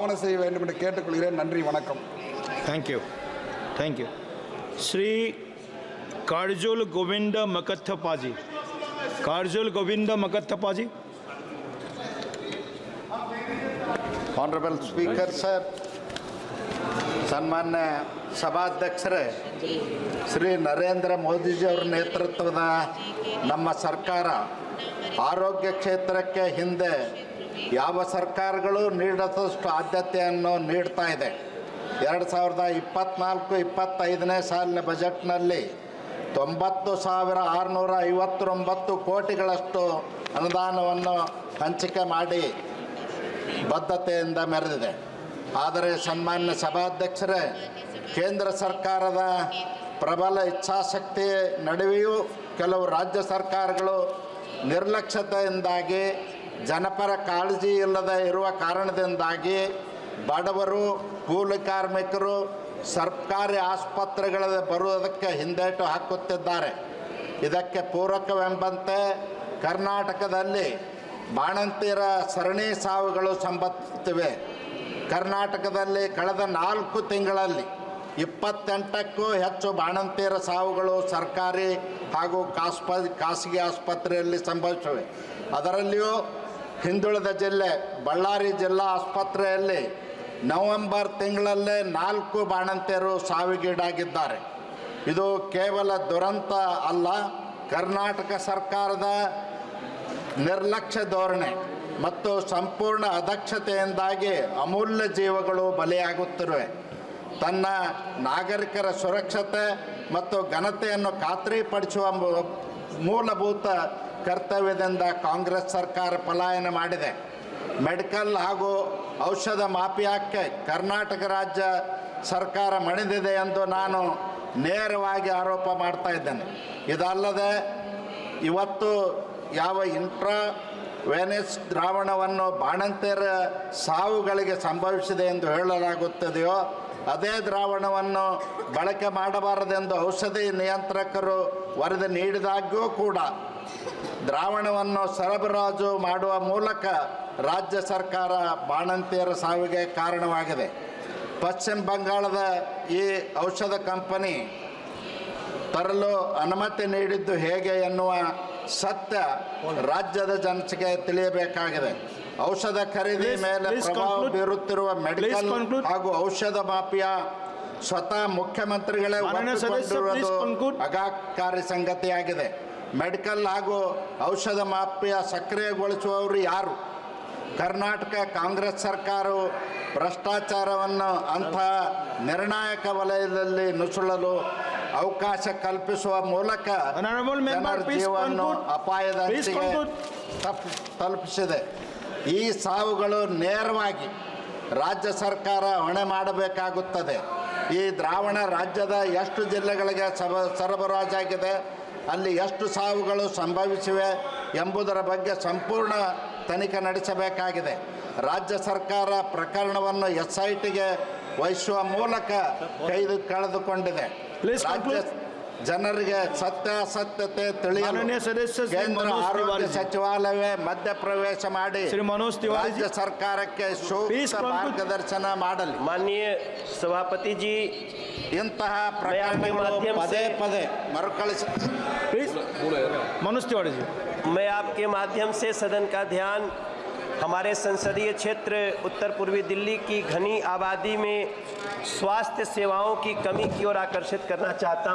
கவனம் செய்ய வேண்டும் என்று கேட்டுக்கொள்கிறேன் நன்றி வணக்கம் Thank you. Thank you. Sri Karjul Govinda Makathapaji. Karjul Govinda Makathapaji. Honourable speaker sir ಸನ್ಮಾನ್ಯ ಸಭಾಧ್ಯಕ್ಷರೇ ಶ್ರೀ ನರೇಂದ್ರ ಮೋದಿಜಿಯವರ ನೇತೃತ್ವದ ನಮ್ಮ ಸರ್ಕಾರ ಆರೋಗ್ಯ ಕ್ಷೇತ್ರಕ್ಕೆ ಹಿಂದೆ ಯಾವ ಸರ್ಕಾರಗಳು ನೀಡದಷ್ಟು ಆದ್ಯತೆಯನ್ನು ನೀಡ್ತಾ ಇದೆ. ಎರಡು ಸಾವಿರದ ಇಪ್ಪತ್ತ್ನಾಲ್ಕು ಇಪ್ಪತ್ತೈದನೇ ಸಾಲಿನ ಬಜೆಟ್ನಲ್ಲಿ ತೊಂಬತ್ತು ಸಾವಿರ ಆರುನೂರ ಐವತ್ತೊಂಬತ್ತು ಕೋಟಿಗಳಷ್ಟು ಅನುದಾನವನ್ನು ಹಂಚಿಕೆ ಮಾಡಿ ಬದ್ಧತೆಯಿಂದ ಮೆರೆದಿದೆ. ಆದರೆ ಸನ್ಮಾನ್ಯ ಸಭಾಧ್ಯಕ್ಷರೇ, ಕೇಂದ್ರ ಸರ್ಕಾರದ ಪ್ರಬಲ ಇಚ್ಛಾಶಕ್ತಿ ನಡುವೆಯೂ ಕೆಲವು ರಾಜ್ಯ ಸರ್ಕಾರಗಳು ನಿರ್ಲಕ್ಷ್ಯತೆಯಿಂದಾಗಿ ಜನಪರ ಕಾಳಜಿ ಇಲ್ಲದೆ ಇರುವ ಕಾರಣದಿಂದಾಗಿ ಬಡವರು, ಕೂಲಿ ಕಾರ್ಮಿಕರು, ಸರ್ಕಾರಿ ಆಸ್ಪತ್ರೆಗಳಲ್ಲಿ ಬರುವುದಕ್ಕೆ ಹಿಂದೇಟು ಹಾಕುತ್ತಿದ್ದಾರೆ. ಇದಕ್ಕೆ ಪೂರಕವೆಂಬಂತೆ ಕರ್ನಾಟಕದಲ್ಲಿ ಬಾಣಂತಿಯರ ಸರಣಿ ಸಾವುಗಳು ಸಂಭವಿಸುತ್ತಿವೆ. ಕರ್ನಾಟಕದಲ್ಲಿ ಕಳೆದ ನಾಲ್ಕು ತಿಂಗಳಲ್ಲಿ ಇಪ್ಪತ್ತೆಂಟಕ್ಕೂ ಹೆಚ್ಚು ಬಾಣಂತಿಯರ ಸಾವುಗಳು ಸರ್ಕಾರಿ ಹಾಗೂ ಕಾಸ್ಪ, ಖಾಸಗಿ ಆಸ್ಪತ್ರೆಯಲ್ಲಿ ಸಂಭವಿಸಿವೆ. ಅದರಲ್ಲಿಯೂ ಹಿಂದುಳಿದ ಜಿಲ್ಲೆ ಬಳ್ಳಾರಿ ಜಿಲ್ಲಾ ಆಸ್ಪತ್ರೆಯಲ್ಲಿ ನವೆಂಬರ್ ತಿಂಗಳಲ್ಲೇ ನಾಲ್ಕು ಬಾಣಂತಿಯರು ಸಾವಿಗೀಡಾಗಿದ್ದಾರೆ. ಇದು ಕೇವಲ ದುರಂತ ಅಲ್ಲ, ಕರ್ನಾಟಕ ಸರ್ಕಾರದ ನಿರ್ಲಕ್ಷ್ಯ ಧೋರಣೆ ಮತ್ತು ಸಂಪೂರ್ಣ ಅದಕ್ಷತೆಯಿಂದಾಗಿ ಅಮೂಲ್ಯ ಜೀವಗಳು ಬಲಿಯಾಗುತ್ತಿರುವೆ. ತನ್ನ ನಾಗರಿಕರ ಸುರಕ್ಷತೆ ಮತ್ತು ಘನತೆಯನ್ನು ಖಾತ್ರಿಪಡಿಸುವ ಮೂಲಭೂತ ಕರ್ತವ್ಯದಿಂದ ಕಾಂಗ್ರೆಸ್ ಸರ್ಕಾರ ಪಲಾಯನ ಮಾಡಿದೆ. ಮೆಡಿಕಲ್ ಹಾಗೂ ಔಷಧ ಮಾಫಿಯಾಕ್ಕೆ ಕರ್ನಾಟಕ ರಾಜ್ಯ ಸರ್ಕಾರ ಮಣಿದಿದೆ ಎಂದು ನಾನು ನೇರವಾಗಿ ಆರೋಪ ಮಾಡ್ತಾ ಇದ್ದೇನೆ. ಇದಲ್ಲದೆ ಇವತ್ತು ಯಾವ ಇಂಟ್ರಾ ವೆನಿಸ್ ದ್ರಾವಣವನ್ನು ಬಾಣಂತಿಯರ ಸಾವುಗಳಿಗೆ ಸಂಭವಿಸಿದೆ ಎಂದು ಹೇಳಲಾಗುತ್ತದೆಯೋ, ಅದೇ ದ್ರಾವಣವನ್ನು ಬಳಕೆ ಮಾಡಬಾರದೆಂದು ಔಷಧಿ ನಿಯಂತ್ರಕರು ವರದಿ ನೀಡಿದಾಗ್ಯೂ ಕೂಡ ದ್ರಾವಣವನ್ನು ಸರಬರಾಜು ಮಾಡುವ ಮೂಲಕ ರಾಜ್ಯ ಸರ್ಕಾರ ಬಾಣಂತಿಯರ ಸಾವಿಗೆ ಕಾರಣವಾಗಿದೆ. ಪಶ್ಚಿಮ ಬಂಗಾಳದ ಈ ಔಷಧ ಕಂಪನಿ ತರಲು ಅನುಮತಿ ನೀಡಿದ್ದು ಹೇಗೆ ಎನ್ನುವ ಸತ್ಯ ರಾಜ್ಯದ ಜನತೆಗೆ ತಿಳಿಯಬೇಕಾಗಿದೆ. ಔಷಧ ಖರೀದಿ ಮೇಲೆ ಪ್ರಭಾವ ಬೀರುತ್ತಿರುವ ಮೆಡಿಕಲ್ ಹಾಗೂ ಔಷಧ ಮಾಫಿಯಾ ಸ್ವತಃ ಮುಖ್ಯಮಂತ್ರಿಗಳೇ ಅಗಾಕಾರಿ ಒಪ್ಪಿಕೊಂಡಿರುವುದು. ಸಂಗತಿಯಾಗಿದೆ. ಮೆಡಿಕಲ್ ಹಾಗೂ ಔಷಧ ಮಾಫಿಯಾ ಸಕ್ರಿಯಗೊಳಿಸುವವರು ಯಾರು? ಕರ್ನಾಟಕ ಕಾಂಗ್ರೆಸ್ ಸರ್ಕಾರವು ಭ್ರಷ್ಟಾಚಾರವನ್ನು ಅಂತಹ ನಿರ್ಣಾಯಕ ವಲಯದಲ್ಲಿ ನುಸುಳಲು ಅವಕಾಶ ಕಲ್ಪಿಸುವ ಮೂಲಕ ಜೀವವನ್ನು ಅಪಾಯದ ತಲುಪಿಸಿದೆ. ಈ ಸಾವುಗಳು ನೇರವಾಗಿ ರಾಜ್ಯ ಸರ್ಕಾರ ಹೊಣೆ ಮಾಡಬೇಕಾಗುತ್ತದೆ. ಈ ದ್ರಾವಣ ರಾಜ್ಯದ ಎಷ್ಟು ಜಿಲ್ಲೆಗಳಿಗೆ ಸಬ ಸರಬರಾಜಾಗಿದೆ? ಅಲ್ಲಿ ಎಷ್ಟು ಸಾವುಗಳು ಸಂಭವಿಸಿವೆ ಎಂಬುದರ ಬಗ್ಗೆ ಸಂಪೂರ್ಣ ತನಿಖೆ ನಡೆಸಬೇಕಾಗಿದೆ ರಾಜ್ಯ ಸರ್ಕಾರ ಪ್ರಕರಣವನ್ನು ಎಸ್ ಐ ಟಿಗೆ ವಹಿಸುವ ಮೂಲಕ ಕೈದು ಕಳೆದುಕೊಂಡಿದೆ. ಜನರಿಗೆ ಸತ್ಯಾಸತ್ಯತೆ ತಿಳಿಯಲು ಮಾನನೀಯ ಸದಸ್ಯ ಶ್ರೀ ಕೇಂದ್ರ ಮನೋಜ್ ಆರೋಗ್ಯ ತಿವಾರಿ. ಸಚಿವಾಲಯವೇ ಮಧ್ಯಪ್ರವೇಶ ಮಾಡಿ ಶ್ರೀ ಮನೋಜ್ ತಿವಾರಿ ರಾಜ್ಯ ಸರ್ಕಾರಕ್ಕೆ Please ಸೂಕ್ತ conclude. ಮಾರ್ಗದರ್ಶನ ಮಾಡಲಿ माननीय सभापति जी ಇಂತಹ ಪ್ರಕರಣಗಳು ಮಾಧ್ಯಮ ಪದೇ ಸೆ- ಪದೇ ಮರುಕಳಿಸ Please. Manoj Tiwari ji. मैं आपके माध्यम से सदन का ध्यान हमारे संसदीय क्षेत्र उत्तर पूर्वी दिल्ली की घनी आबादी में स्वास्थ्य सेवाओं की कमी की ओर आकर्षित करना चाहता हूं